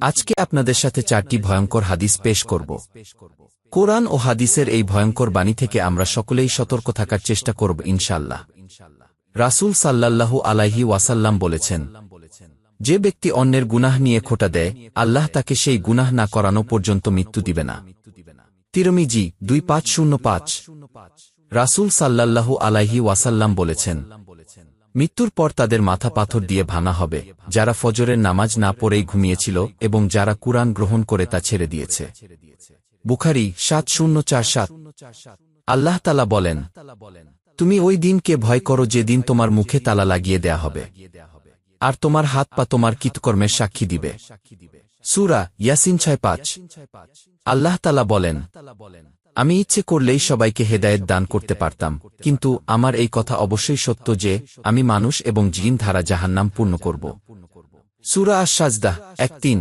আজকে আপনাদের সাথে চারটি ভয়ঙ্কর হাদিস পেশ করব। কোরআন ও হাদিসের এই ভয়ঙ্কর বাণী থেকে আমরা সকলেই সতর্ক থাকার চেষ্টা করব ইনশাল্লাহ রাসূল সাল্লাল্লাহু আলাইহি ওয়াসাল্লাম বলেছেন, যে ব্যক্তি অন্যের গুনাহ নিয়ে খোটা দেয়, আল্লাহ তাকে সেই গুনাহ না করানো পর্যন্ত মৃত্যু দিবে না। তিরমিজি দুই পাঁচ শূন্য পাঁচ। রাসূল সাল্লাল্লাহু আলাইহি ওয়াসাল্লাম বলেছেন মৃত্যুর পর তাদের মাথা পাথর দিয়ে ভাঙা হবে, যারা ফজরের নামাজ না পড়েই ঘুমিয়েছিল এবং যারা কুরআন গ্রহণ করে তা ছেড়ে দিয়েছে। বুখারি সাত শূন্য চার সাত। আল্লাহ তালা বলেন, তুমি ওই দিনকে ভয় করো যে দিন তোমার মুখে তালা লাগিয়ে দেয়া হবে, আর তোমার হাত পা তোমার কৃতকর্মের সাক্ষী দিবে। সুরা ইয়াসিন ছয় পাঁচ। আল্লাহ তালা বলেন আমি ইচ্ছে করলেই সবাইকে হেদায়েত দান করতে পারতাম, কিন্তু আমার এই কথা অবশ্যই সত্য যে আমি মানুষ এবং জিন ধারা জাহান্নাম পূর্ণ করব। সুরা আশাজদাহ এক তিন।